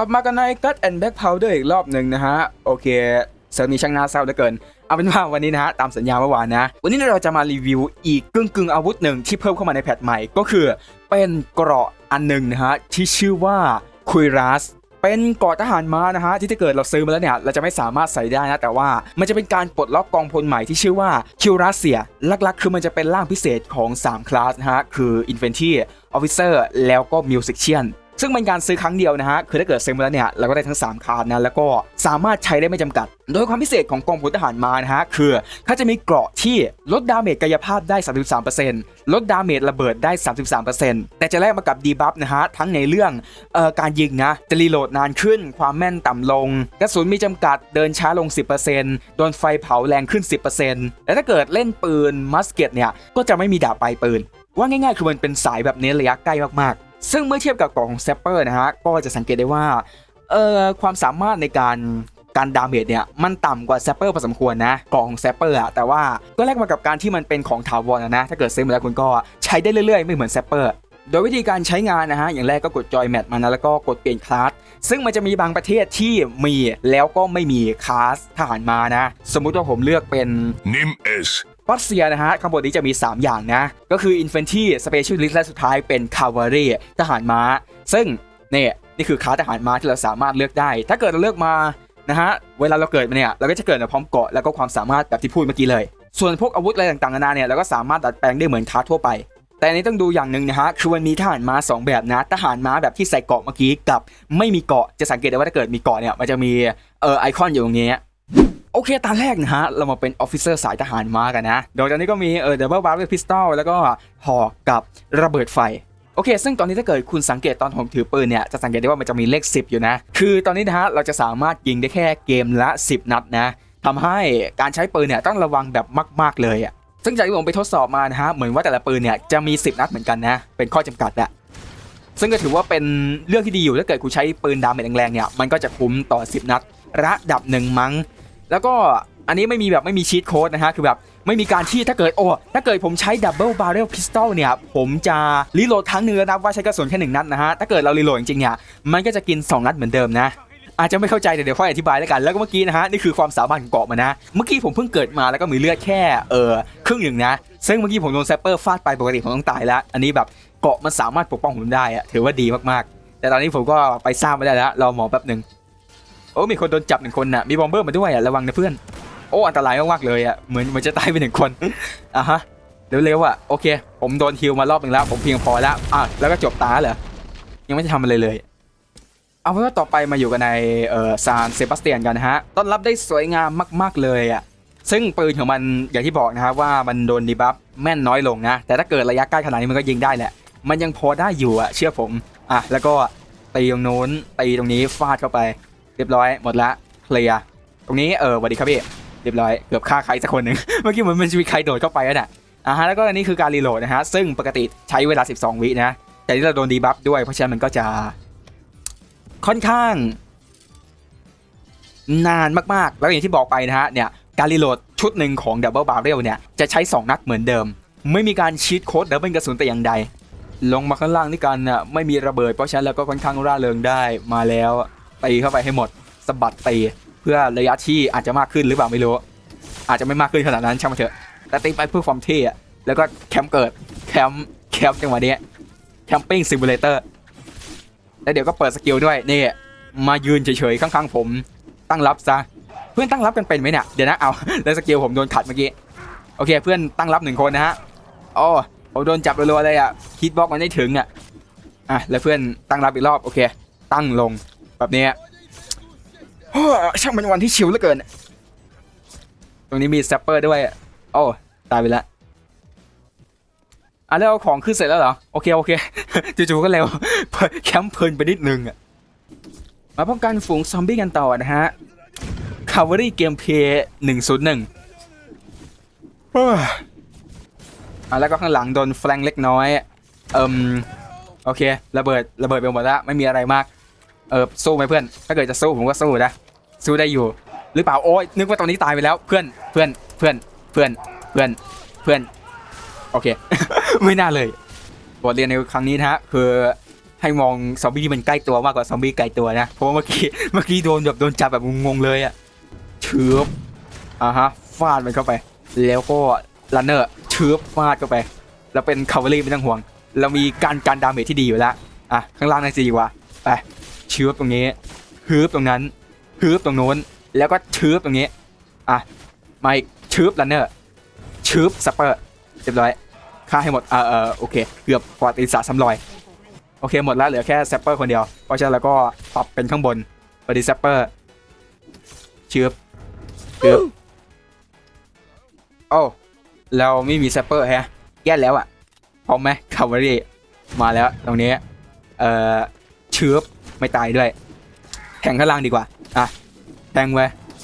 ลับมากันใน Gut and Back Powder อีกรอบหนึ่งนะฮะ โอเคเซิร์ฟนี้ช่างน่าเศร้าเหลือเกิน เอาเป็นว่าวันนี้นะฮะ ตามสัญญาเมื่อวานนะ วันนี้เราจะมารีวิวอีกกึ่งกึ่งอาวุธหนึ่งที่เพิ่มเข้ามาในแพทใหม่ก็คือ เป็นเกราะอันหนึ่งนะฮะ ที่ชื่อว่าคุยรัสเป็นเกาะทหารม้านะฮะ ที่ถ้าเกิดเราซื้อมาแล้วเนี่ย เราจะไม่สามารถใส่ได้นะ แต่ว่ามันจะเป็นการปลดล็อกกองพลใหม่ที่ชื่อว่าคิวรัสเซียหลักๆ คือมันจะเป็นร่างพิเศษของ 3 คลาสนะฮะ คือ Infantry Officer แล้วก็ Musician ซึ่งเป็นการซื้อครั้งเดียวนะฮะคือถ้าเกิดซื้อมาแล้วเนี่ยเราก็ได้ทั้ง 3 คาร์ดนะแล้วก็สามารถใช้ได้ไม่จำกัด โดยความพิเศษของกองพลทหารมานะฮะคือเขาจะมีเกราะที่ลดดาเมจกายภาพได้ 33%ลดดาเมจระเบิดได้ 33%แต่จะแลกมากับดีบัฟนะฮะทั้งในเรื่องออการยิงนะจะรีโหลดนานขึ้น ความแม่นต่ำลงกระสุนมีจำกัดเดินช้าลง 10%โดนไฟเผาแรงขึ้น 10%และถ้าเกิดเล่นปืนมัสเก็ตเนี่ยก็จะไม่มีดาบปลายปืนว่าง่ายๆ คือมันเป็นสายแบบเน้นระยะใกล้มากๆ ซึ่งเมื่อเทียบกับกล่องของแซปเปอร์นะฮะก็จะสังเกตได้ว่าเอ่อความสามารถในการการดาเมจเนี่ยมันต่ำกว่าแซปเปอร์พอสมควรนะกล่องของแซปเปอร์อะแต่ว่าก็แลกมากับการที่มันเป็นของถาวรนะถ้าเกิดซื้อมาแล้วคุณก็ใช้ได้เรื่อยๆ ไม่เหมือนแซปเปอร์โดยวิธีการใช้งานนะฮะ อย่างแรกก็กดจอยแมทมานะแล้วก็กดเปลี่ยนคลาส ซึ่งมันจะมีบางประเทศที่มีแล้วก็ไม่มีคลาสทหารมานะ สมมุติว่าผมเลือกเป็น NIMS รัสเซียนะฮะข้างบนนี้จะมี 3 อย่างนะ ก็คือ Infantry Specialist และสุดท้ายเป็น Cavalry ทหารม้า ซึ่งเนี่ยนี่คือคาทหารม้าที่เราสามารถเลือกได้ ถ้าเกิดเราเลือกมานะฮะเวลาเราเกิดมาเนี่ยเราก็จะเกิดมาพร้อมเกาะแล้วก็ความสามารถแบบที่พูดเมื่อกี้เลย ส่วนพวกอาวุธอะไรต่างๆนานาเนี่ยเราก็สามารถดัดแปลงได้เหมือนคาทั่วไป แต่นี้ต้องดูอย่างหนึ่งนะฮะคือมันมีทหารม้า 2 แบบนะ ทหารม้าแบบที่ใส่เกาะเมื่อกี้กับ ไม่มีเกาะจะสังเกตได้ว่าถ้าเกิดมีเกาะเนี่ยมันจะมีเอ่อไอคอนอยู่ตรงนี้ โอเคตอนแรกนะฮะ เรามาเป็นออฟฟิเซอร์สายทหารมากันนะโดยตอนนี้ก็มีเออดับเบิลบาร์เรพิสตอลแล้วก็หอกกับระเบิดไฟโอเค ซึ่งตอนนี้ถ้าเกิดคุณสังเกตตอนผมถือปืนเนี่ย จะสังเกตได้ว่ามันจะมีเลข 10 อยู่นะ คือตอนนี้นะฮะ เราจะสามารถยิงได้แค่เกมละ 10 นัดนะทำให้การใช้ปืนเนี่ยต้องระวังแบบมาก ๆ เลยอะ ซึ่งจากที่ผมไปทดสอบมานะฮะ เหมือนว่าแต่ละปืนเนี่ยจะมี 10 นัดเหมือนกันนะ เป็นข้อจำกัดอะซึ่งก็ถือว่าเป็นเรื่องที่ดีอยู่ถ้าเกิดคุณใช้ปืนดาเมจแรงๆเนี่ย มันก็จะคุ้มต่อ 10 นัด ระดับหนึ่งมั้ง แล้วก็อันนี้ไม่มีแบบไม่มีชีตโค้ดนะฮะคือแบบไม่มีการที่ถ้าเกิดโอ้ถ้าเกิดผมใช้ดับเบิลบาร์เรลพิสตอลเนี่ยผมจะรีโหลดครั้งหนึงแล้วนับว่าใช้กระสุนแค่หนึ่งนัดนะฮะถ้าเกิดเรารีโหลดจริงๆเนี่ยมันก็จะกิน 2 นัดเหมือนเดิมนะอาจจะไม่เข้าใจแต่เดี๋ยวค่อยอธิบายแล้วกัน แล้วก็เมื่อกี้นะฮะนี่คือความสามารถของเกาะมันนะ เมื่อกี้ผมเพิ่งเกิดมาแล้วก็มีเลือดแค่เออครึ่งหนึ่งนะ ซึ่งเมื่อกี้ผมโดนแซปเปอร์ฟาดไปปกติผมต้องตายแล้ว อันนี้แบบเกาะมันสามารถปกป้องผมได้อะถือว่าดีมากๆ แต่ตอนนี้ผมก็ไปสร้างไม่ได้แล้วรอหมอแป๊บหนึ่ง โอ้มีคนโดนจับหนึ่งคนน่ะมีบอมเบอร์มาด้วยอะระวังนะเพื่อนโอ้อันตรายมากๆเลยอะเหมือนเหมันจะตายไปหนึ่งคนอะฮะเร็วๆอะโอเค ผมโดนฮิวมารอบหนึ่งแล้วผมเพียงพอแล้วอะแล้วก็จบตาเหรอยังไม่ได้ทำอะไรเลย เอาเป็นว่าต่อไปมาอยู่กันในเอ่อซานเซบาสเตียนกันนะฮะต้อนรับได้สวยงามมาก ๆเลยอะซึ่งปืนของมันอย่างที่บอกนะฮะว่ามันโดนดีบัฟแม่นน้อยลงนะ แต่ถ้าเกิดระยะใกล้ขนาดนี้มันก็ยิงได้แหละ มันยังพอได้อยู่อะเชื่อผม อะ แล้วก็ตีตรงโน้นตีตรงนี้ฟาดเข้าไป รียบร้อยหมดละเคลียร์ตรงนี้เออสวัสดีครับพี่เรียบร้อยเกือบฆ่าใครสักคนหนึ่ง เมื่อกี้เหมือนมันจะมีใครโดดเข้าไปแล้วน่ะอ่าฮะแล้วก็อันนี้คือการรีโหลดนะฮะซึ่งปกติใช้เวลา 12 วินะแต่ที่เราโดนดีบัฟด้วยเพราะฉะนั้นมันก็จะค่อนข้าง นานมากๆ แล้วอย่างที่บอกไปนะฮะเนี่ยการรีโหลดชุดหนึ่งของ Double Barrel เนี่ยจะใช้ 2 นัดเหมือนเดิม ไม่มีการชีตโค้ดดับเบิลกระสุนแต่อย่างใด ลงมาข้างล่างนี่กันน่ะไม่มีระเบิดเพราะฉะนั้นแล้วก็ค่อนข้างร่าเริงได้มาแล้ว ตีเข้าไปให้หมดสะบัดตีเพื่อระยะที่อาจจะมากขึ้นหรือเปล่าไม่รู้ อาจจะไม่มากขึ้นขนาดนั้นช่างมันเถอะ แต่ตีไปเพื่อความเท่แล้วก็แคมป์เกิดแคมป์แคมป์จังหวะนี้แคมปิ้งซิมูเลเตอร์แล้วเดี๋ยวก็เปิดสกิลด้วยนี่มายืนเฉยๆข้างๆผมตั้งรับซะเพื่อนตั้งรับกันเป็นไหมเนี่ยเดี๋ยวนะเอาแล้วสกิลผมโดนขัดเมื่อกี้โอเคเพื่อนตั้งรับหนึ่งคนนะฮะโอ้ผมโดนจับรัวๆเลยอะคิดบล็อกมันไม่ถึงอะอะแล้วเพื่อนตั้งรับอีกรอบโอเค ตั้งลง แบบนี้โอ้ช่างเป็นวันที่ชิลเหลือเกิน ตรงนี้มีแซปเปอร์ด้วย โอ้ตายไปแล้วอะแล้วเอาของขึ้นเสร็จแล้วเหรอ โอเค โอเคจู่ๆก็เร็วแคมป์เพลินไปนิดนึงอะมาป้องกันฝูงซอมบี้กันต่อนะฮะ Cavalry Gameplay 101เฮ้ยอะแล้วก็ข้างหลังโดนแฟลงเล็กน้อย เอิมโอเค ระเบิด ระเบิดไปหมดแล้ว ไม่มีอะไรมาก เออสู้ไหมเพื่อน ถ้าเกิดจะสู้ผมก็สู้นะสู้ได้อยู่ หรือเปล่าโอ้ยนึกว่าตอนนี้ตายไปแล้วเพื่อนเพื่อนเพื่อนเพื่อนเพื่อนเพื่อนโอเค ไม่น่าเลยบทเรียนในครั้งนี้นะฮะคือให้มองซอมบี้ที่มันใกล้ตัวมากกว่าซอมบี้ไกลตัวนะเพราะว่าเมื่อกี้เมื่อกี้โดนแบบโดนจับแบบงงเลยอะเชือบอ่าฮะฟาดมันเข้าไป แล้วก็ลันเนอร์เชือบฟาดเข้าไป แล้วเป็นคาวเรี่ไม่ต้องห่วง เรามีการการดาเมจที่ดีอยู่แล้วอะข้างล่างนั่นสิดีกว่าไป ชื้อตรงนี้ฮืบตรงนั้นฮืบตรงโน้น แล้วก็เชื้อตรงนี้ อะมาอีกเชื้อลันเนอร์เชื้อบซัปเปอร์เรียบร้อยฆ่าให้หมดเออเออโอเค เกือบกว่าตีสาซ้ำรอย โอเคหมดแล้วเหลือแค่แซปเปอร์คนเดียว เพราะฉะนั้นเราก็ปรับเป็นข้างบนบอดี้แซปเปอร์เชื้อเชื้อโอ้เราไม่มีแซปเปอร์แฮะแย่แล้วอะพร้อมไหมคาวารีมาแล้วตรงนี้ เอ่อเชื้อ ไม่ตายด้วย แทงข้างล่างดีกว่า อะ แทงไป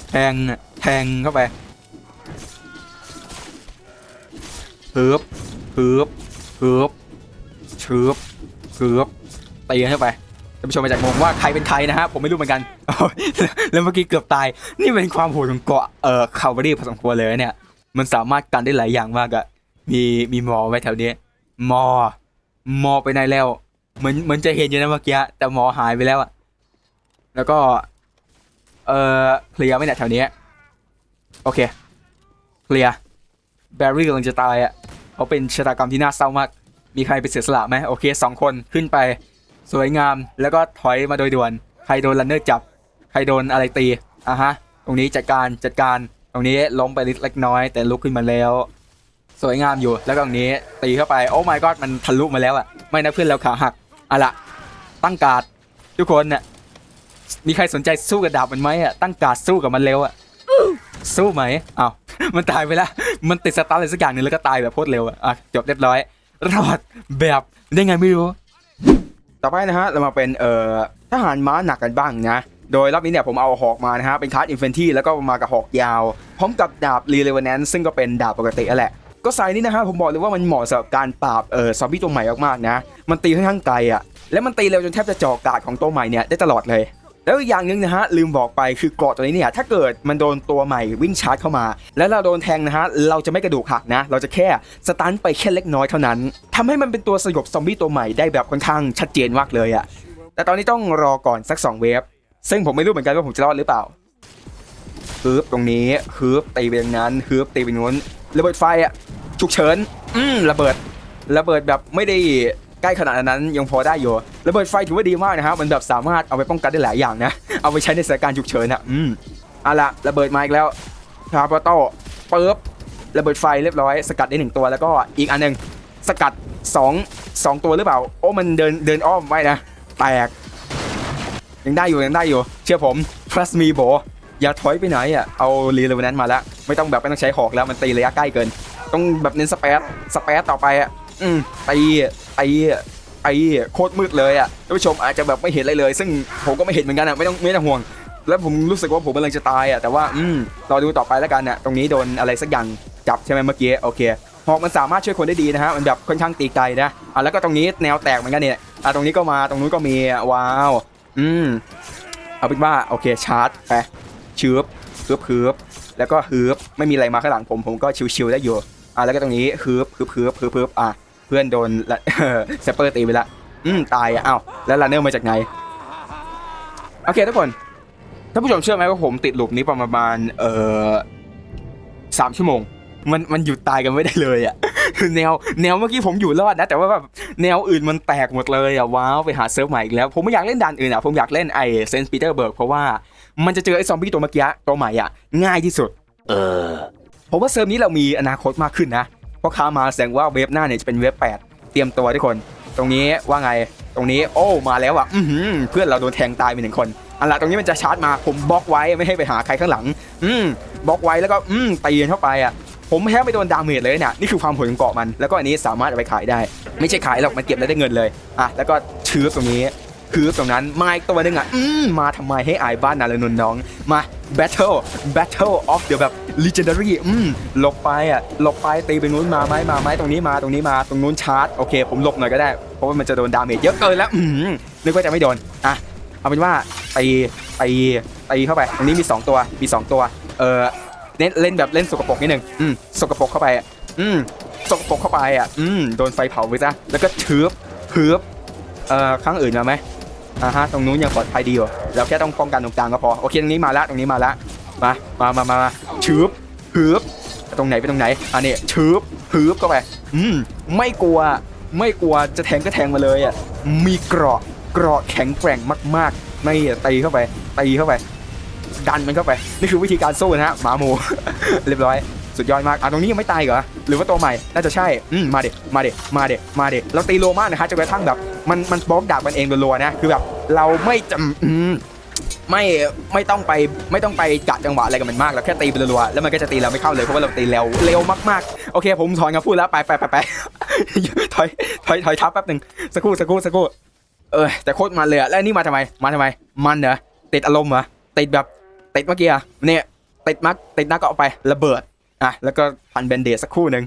แทง แทงเข้าไปฮึบฮึบฮึบชืบฮึบตีเข้าไปท่านผู้ชมมาจากงงว่าใครเป็นใครนะฮะผมไม่รู้เหมือนกัน แล้วเมื่อกี้เกือบตาย นี่เป็นความโหดของเกาะเอ่อคาวารีพอสมควรเลยเนี่ย มันสามารถกันได้หลายอย่างมากอะมีมีมอไว้แถวนี้มอมอไปไหนแล้ว เหมือนเหมือนจะเห็นอยู่นะเมื่อกี้แต่หมอหายไปแล้วอะแล้วก็ เออเคลียร์ไหม่เนี่ยแถวนี้ โอเคเคลียร์แบร์รี่กำลังจะตายอะเขาเป็นชะตากรรมที่น่าเศร้ามาก มีใครไปเสียสละไหมโอเคสองคนขึ้นไปสวยงามแล้วก็ถอยมาโดยด่วน ใครโดนลันเนอร์จับ ใครโดนอะไรตีอะฮะ ตรงนี้จัดการจัดการตรงนี้ล้มไปเล็กน้อย แต่ลุกขึ้นมาแล้ว สวยงามอยู่แล้วก็ตรงนี้ตีเข้าไปโอ้ my god มันทะลุมาแล้วอะไม่นะเพื่อนเราขาหัก อะละตั้งการ์ดทุกคนน่ะมีใครสนใจสู้กับดาบมันไหมอะตั้งการ์ดสู้กับมันเร็วอะสู้ไหมอ้าวมันตายไปแล้วมันติดสตาร์อะไรสักอย่างหนึ่งแล้วก็ตายแบบโคตรเร็วอะจบเรียบร้อยรอดแบบได้ไงไม่รู้ ต่อไปนะฮะเรามาเป็นเอ่อทหารม้าหนักกันบ้างนะโดยรอบนี้เนี่ยผมเอาหอกมานะฮะเป็นคาร์ดอินเฟนที่แล้วก็มากับหอกยาว พร้อมกับดาบรีเลเวนแนนซึ่งก็เป็นดาบปกติแหละ ก็สายนี้นะฮะผมบอกเลยว่ามันเหมาะสำหรับการปราบเอ่อซอมบี้ตัวใหม่มากๆนะมันตีค่อนข้างไกลอะและมันตีเร็วจนแทบจะเจาะกาดของตัวใหม่เนี่ยได้ตลอดเลย แล้วอีกอย่างหนึ่งนะฮะลืมบอกไปคือเกราะตัวนี้เนี่ยถ้าเกิดมันโดนตัวใหม่วิ่งชาร์จเข้ามา แล้วเราโดนแทงนะฮะเราจะไม่กระดูกหักนะ เราจะแค่สตันไปแค่เล็กน้อยเท่านั้นทำให้มันเป็นตัวสยบซอมบี้ตัวใหม่ได้แบบค่อนข้างชัดเจนมากเลยอะแต่ตอนนี้ต้องรอก่อนสัก 2 เวฟซึ่งผมไม่รู้เหมือนกันว่าผมจะรอดหรือเปล่าฮึบตรงนี้ฮึบตีไปอย่างนั้นฮึบตีไปนู้น ระเบิดไฟอะฉุกเฉินอืมระเบิดระเบิดแบบไม่ได้ใกล้ขนาดนั้นยังพอได้อยู่ระเบิดไฟถือว่าดีมากนะครับมันแบบสามารถเอาไปป้องกันได้หลายอย่างนะเอาไปใช้ในสถานการณ์ฉุกเฉินอะอืมเอาละระเบิดมาอีกแล้วคาร์ปโต้ปึ๊บระเบิดไฟเรียบร้อยสกัดได้หนึ่งตัวแล้วก็อีกอันหนึ่งสกัดสองสองตัวหรือเปล่า โอ้มันเดินเดินอ้อมไว้นะแตกยังได้อยู่ยังได้อยู่ เชื่อผม trust me โบ อย่าถอยไปไหนอะเอารีเลเวนนั้นมาแล้ว ไม่ต้องแบบไม่ต้องใช้หอกแล้วมันตีระยะใกล้เกิน ต้องแบบเน้นสเปซสเปซต่อไปอะอืมตีตีไอ้โคตรมืดเลยอะท่านผู้ชมอาจจะแบบไม่เห็นอะไรเลย ซึ่งผมก็ไม่เห็นเหมือนกันอะไม่ต้องไม่ต้องห่วง แล้วผมรู้สึกว่าผมกำลังจะตายอะแต่ว่าอืมรอดูต่อไปแล้วกันอะตรงนี้โดนอะไรสักอย่างจับใช่ไหมเมื่อกี้โอเคหอกมันสามารถช่วยคนได้ดีนะฮะมันแบบค่อนข้างตีไกลนะอะแล้วก็ตรงนี้แนวแตกเหมือนกันเนี่ยอะตรงนี้ก็มาตรงนู้นก็มีอะว้าว อืมเอาเป็นว่าโอเคชาร์จไป ชืบฮึบฮึบแล้วก็เฮึบไม่มีอะไรมาข้างหลังผมผมก็ชิวๆได้อยู่อะแล้วก็ตรงนี้เฮึบเฮึบเฮึบฮึบฮึบอะเพื่อนโดนละเซปเปอร์ตีไปละอืมตายอะอ้าวแล้วลันเนอร์มาจากไหนโอเคทุกคนท่านผู้ชมเชื่อไหมว่าผมติดหลุมนี้ประมาณเอ่อสามชั่วโมง มันมันหยุดตายกันไม่ได้เลยอะแนวแนวเมื่อกี้ผมอยู่รอดนะ แต่ว่าแบบแนวอื่นมันแตกหมดเลยอะว้าวไปหาเซิร์ฟใหม่อีกแล้ว ผมไม่อยากเล่นด่านอื่นอะผมอยากเล่นไอเซนต์ปีเตอร์เบิร์กเพราะว่า มันจะเจอไอซอมบี้ตัวเมื่อกี้ตัวใหม่อะง่ายที่สุด เออผมว่าเซิร์ฟนี้เรามีอนาคตมากขึ้นนะเพราะค้ามาแสดงว่าเว็บหน้าเนี่ยจะเป็นเว็บ8 เตรียมตัวทุกคน ตรงนี้ว่าไงตรงนี้โอ้มาแล้วอะอื้อหือเพื่อนเราโดนแทงตายไปหนึ่งคนอันละตรงนี้มันจะชาร์จมาผมบล็อกไว้ไม่ให้ไปหาใครข้างหลัง อืมบล็อกไว้แล้วก็อืมตีเข้าไปอะผมแทบไม่โดนดาเมจเลยเนี่ยนี่คือความโหดของเกาะมัน แล้วก็อันนี้สามารถเอาไปขายได้ ไม่ใช่ขายหรอกมันเก็บแล้วได้เงินเลยอะแล้วก็ชื้อตรงนี้ คือตรงนั้นมาอีกตัวหนึงอะอืมมาทำไมให้อายบ้านนาลนนน้อง มา Battle Battle of เดี๋ยวแบบ Legendary อืมหลบไปอะหลบไปตีไปนู้นมาไหมมาไหมตรงนี้มาตรงนี้มาตรงนู้นชาร์จโอเค ผมหลบหน่อยก็ได้ เพราะว่ามันจะโดนดาเมจเยอะเกินแล้วอืมนึกว่าจะไม่โดนอะเอาเป็นว่าตีตีตีเข้าไป ตรงนี้มี 2 ตัวมี 2 ตัว เออเล่นเล่นแบบเล่นสกปรกนิดนึงอืมสกปรกเข้าไปอะอืมสกปรกเข้าไปอะอืมโดนไฟเผาไปซะแล้วก็ชืบชืบเอ่อครั้งอื่นมาไหม อ่าฮะตรงนู้นยังปลอดภัยดีอยู่เราแค่ต้องป้องกันตรงกลางก็พอโอเคตรงนี้มาละตรงนี้มาละมามามามาชืบหืบตรงไหนไปตรงไหนอันนี้ชืบหืบเข้าไปอืมไม่กลัวไม่กลัวจะแทงก็แทงมาเลยอะมีเกราะเกราะแข็งแกร่งมากๆไม่ตีเข้าไปตีเข้าไป ดันมันเข้าไป นี่คือวิธีการสู้นะฮะหมาหมูเรียบร้อยสุดยอดมาก อะตรงนี้ยังไม่ตายเหรอ หรือว่าตัวใหม่ น่าจะใช่ อืม มาเด็มาเด็มาเด็มาเด็เราตีโลมากนะฮะจนกระทั่งแบบ มันมันบล็อกดาบมันเองรัวๆนะคือแบบเราไม่จำไม่ไม่ต้องไปไม่ต้องไปกะจังหวะอะไรกับมันมากเราแค่ตีไปรัวๆแล้วมันก็จะตีเราไม่เข้าเลยเพราะว่าเราตีเร็วเร็วมากๆโอเค ผมถอนคำพูดแล้วไปไปไปไปถอยถอยถอยทับแป๊บหนึ่งสักครู่สักครู่สักครู่เออแต่โคตรมันเลยอะแล้วนี่มาทำไมมาทำไม มันเหรอติดอารมณ์เหรอติดแบบติดเมื่อกี้อะเนี่ยติดมักติดนักก็เอาไประเบิดอะแล้วก็พันเบนเดสสักครู่หนึ่ง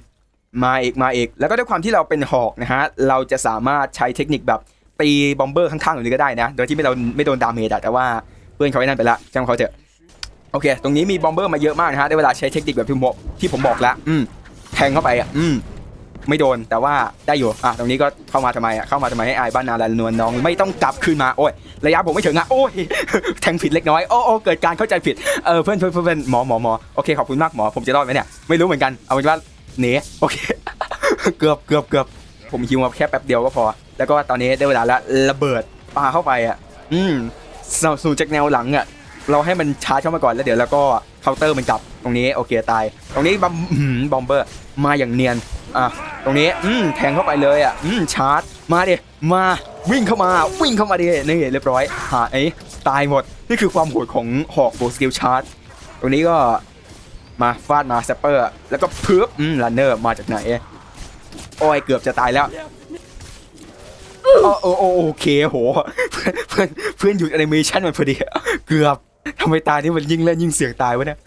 มาอีกมาอีก แล้วก็ด้วยความที่เราเป็นหอกนะฮะ เราจะสามารถใช้เทคนิคแบบตีบอมเบอร์ข้างๆตรงนี้ก็ได้นะ โดยที่ไม่เราไม่โดนดาเมจอะแต่ว่าเพื่อนเขาไอ้นั่นไปละจำเขาเถอะ โอเค ตรงนี้มีบอมเบอร์มาเยอะมากนะฮะ ได้เวลาใช้เทคนิคแบบที่ผมที่ผมบอกแล้ว อืม แทงเข้าไปอะ อืม ไม่โดน แต่ว่าได้อยู่ อะ ตรงนี้ก็เข้ามาทำไมอะ เข้ามาทำไมให้อายบ้านนาลานวลน้อง ไม่ต้องกลับคืนมา โอ้ย ระยะผมไม่ถึงอะ โอ้ย แทงผิดเล็กน้อย โอ้โอ้เกิดการเข้าใจผิด เออเพื่อนเพื่อนเพื่อนเพื่อนหมอหมอหมอโอเค ขอบคุณมากหมอ ผมจะรอดไหมเนี่ย ไม่รู้เหมือนกัน เอาเป็นว่า หนีโอเค เกือบเกือบเกือบผมฮิวมาแค่แป๊บเดียวก็พอ แล้วก็ตอนนี้ได้เวลาแล้วระเบิดปาเข้าไปอะ อืมสนับสนุนจากแนวหลังอะ เราให้มันชาร์จเข้ามาก่อนแล้วเดี๋ยวแล้วก็เคาน์เตอร์มันกลับตรงนี้โอเคตาย ตรงนี้บัมอื้อหือบอมเบอร์มาอย่างเนียนอะตรงนี้อืมแทงเข้าไปเลยอะอืมชาร์จ มาดิมาวิ่งเข้ามาวิ่งเข้ามาดินี่เรียบร้อยหายตายหมดนี่คือความโหดของหอกโบสกิลชาร์จตรงนี้ก็ มาฟาดมาแซปเปอร์แล้วก็เพิ่มอืมลันเนอร์มาจากไหนโอ้ยเกือบจะตายแล้วโอ้โอโอ้โอเคโห เพื่อนเพื่อนหยุดแอนิเมชันมันพอดี เกือบทำไมตายนี่มันยิ่งเล่นยิ่งเสี่ยงตายวะเนี่ย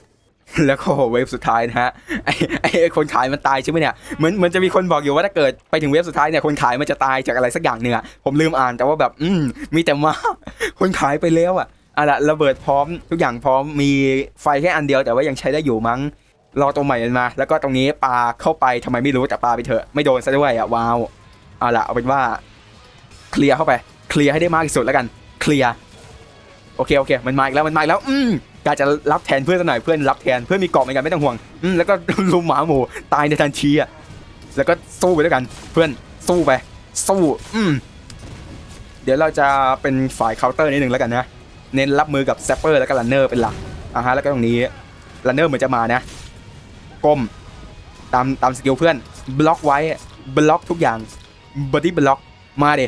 แล้วก็เวฟสุดท้ายนะฮะไอไอ้ไอ้คนขายมันตายใช่ไหมเนี่ยเหมือนเหมือนจะมีคนบอกอยู่ว่าถ้าเกิดไปถึงเวฟสุดท้ายเนี่ยคนขายมันจะตายจากอะไรสักอย่างหนึ่งอะผมลืมอ่านแต่ว่าแบบ อืมมีแต่มาคนขายไปแล้วอะ อะละระเบิดพร้อมทุกอย่างพร้อมมีไฟแค่อันเดียวแต่ว่ายังใช้ได้อยู่มั้งรอตัวใหม่มา แล้วก็ตรงนี้ปลาเข้าไปทำไมไม่รู้แต่ปลาไปเถอะไม่โดนซะด้วยอะว้าวเอาละเอาเป็นว่าเคลียร์เข้าไปเคลียร์ให้ได้มากที่สุดแล้วกันเคลียร์โอเคโอเค มันมาอีกแล้วมันมาอีกแล้ว อืมกาจะรับแทนเพื่อนสักหน่อยเพื่อนรับแทนเพื่อนมีเกาะเหมือนกันไม่ต้องห่วงอืมแล้วก็ลุมหมาหมูตายในทันทีอะแล้วก็สู้ไปด้วยกัน เพื่อนสู้ไปสู้อืมเดี๋ยวเราจะเป็นฝ่ายเคาน์เตอร์นิดหนึ่งแล้วกันนะ เน้นรับมือกับแซปเปอร์แล้วก็ลันเนอร์เป็นหลักอ่าฮะแล้วก็ตรงนี้ลันเนอร์เหมือนจะมานะก้มตามตามสกิลเพื่อนบล็อกไว้บล็อกทุกอย่างบอดี้บล็อกมาเด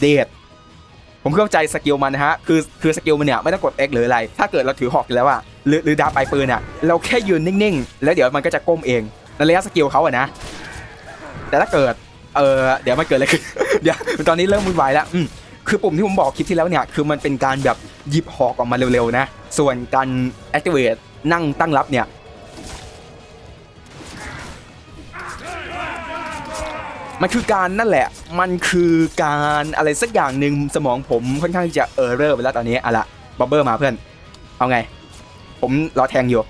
เดดผมเข้าใจสกิลมันนะฮะ คือคือสกิลมันเนี่ยไม่ต้องกด X หรืออะไร ถ้าเกิดเราถือหอกแล้วอะหรือหรือดาบปลายปืนอะเราแค่ยืนนิ่งๆ แล้วเดี๋ยวมันก็จะก้มเองในระยะสกิลเขาอะนะ แต่ถ้าเกิด เออเดี๋ยวมันเกิดอะไรขึ้น เดี๋ยวตอนนี้เริ่มวุ่นวายแล้วอืม คือปุ่มที่ผมบอกคลิปที่แล้วเนี่ย คือมันเป็นการแบบหยิบหอกออกมาเร็วๆนะ ส่วนการ activate นั่งตั้งรับเนี่ย มันคือการนั่นแหละ มันคือการอะไรสักอย่างหนึ่งสมองผมค่อนข้างจะเออร์เรอร์ไปแล้วตอนนี้อะละบับเบอร์มาเพื่อน เอาไง ผมรอแทงอยู่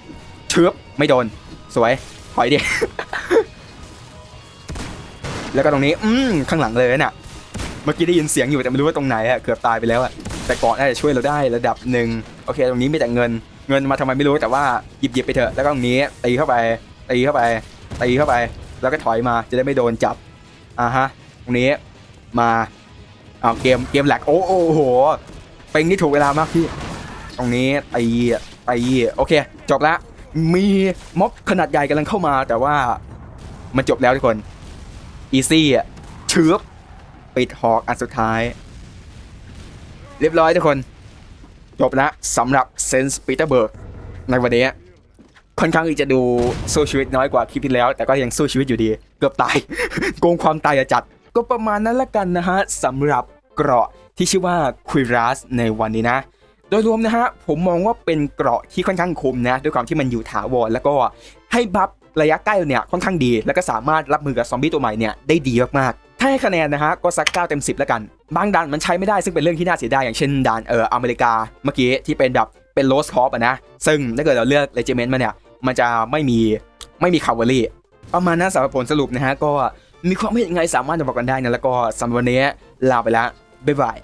เชือบไม่โดน สวยถอยดิ แล้วก็ตรงนี้ อืมข้างหลังเลยน่ะ เมื่อกี้ได้ยินเสียงอยู่แต่ไม่รู้ว่าตรงไหนอะเกือบตายไปแล้วอะแต่เกาะน่าจะช่วยเราได้ระดับหนึ่งโอเค ตรงนี้มีแต่เงิน เงินมาทำไมไม่รู้แต่ว่าหยิบหยิบไปเถอะแล้วก็ตรงนี้ตีเข้าไปตีเข้าไปตีเข้าไป แล้วก็ถอยมาจะได้ไม่โดนจับอ่าฮะตรงนี้มาเอาวเกมเกมแหลกโอ้โอ้โหเป็นนี่ถูกเวลามากพี่ตรงนี้ตีตีโอเค จบละมีม็อบขนาดใหญ่กำลังเข้ามาแต่ว่ามันจบแล้วทุกคนอีซี่อะเชือบ ปิดหอกอันสุดท้าย เรียบร้อยทุกคน จบแล้วสำหรับเซนส์ปีเตอร์เบิร์กในวันนี้ค่อนข้างที่จะดูสู้ชีวิตน้อยกว่าคลิปที่แล้ว แต่ก็ยังสู้ชีวิตอยู่ดี เกือบตาย โกงความตายอะจัด ก็ประมาณนั้นละกันนะฮะสำหรับเกราะที่ชื่อว่าคุยรัสในวันนี้นะ โดยรวมนะฮะ ผมมองว่าเป็นเกราะที่ค่อนข้างคมนะ ด้วยความที่มันอยู่ถาวรแล้วก็ให้บัฟระยะใกล้เนี่ยค่อนข้างดี แล้วก็สามารถรับมือกับซอมบี้ตัวใหม่เนี่ยได้ดีมากๆ ถ้าให้คะแนนนะฮะก็สัก9เต็ม10แล้วกัน บางด่านมันใช้ไม่ได้ซึ่งเป็นเรื่องที่น่าเสียดายอย่างเช่นด่านเอออเมริกาเมื่อกี้ที่เป็นแบบเป็นโรสคอปอะนะ ซึ่งถ้าเกิดเราเลือกเลเจเมนต์มาเนี่ย มันจะไม่มีไม่มีคาวเวอรี่ประมาณนั้นสำหรับผลสรุปนะฮะ ก็มีความเห็นยังไงสามารถจะบอกกันได้นะ แล้วก็สำหรับวันนี้ลาไปแล้วบ๊ายบาย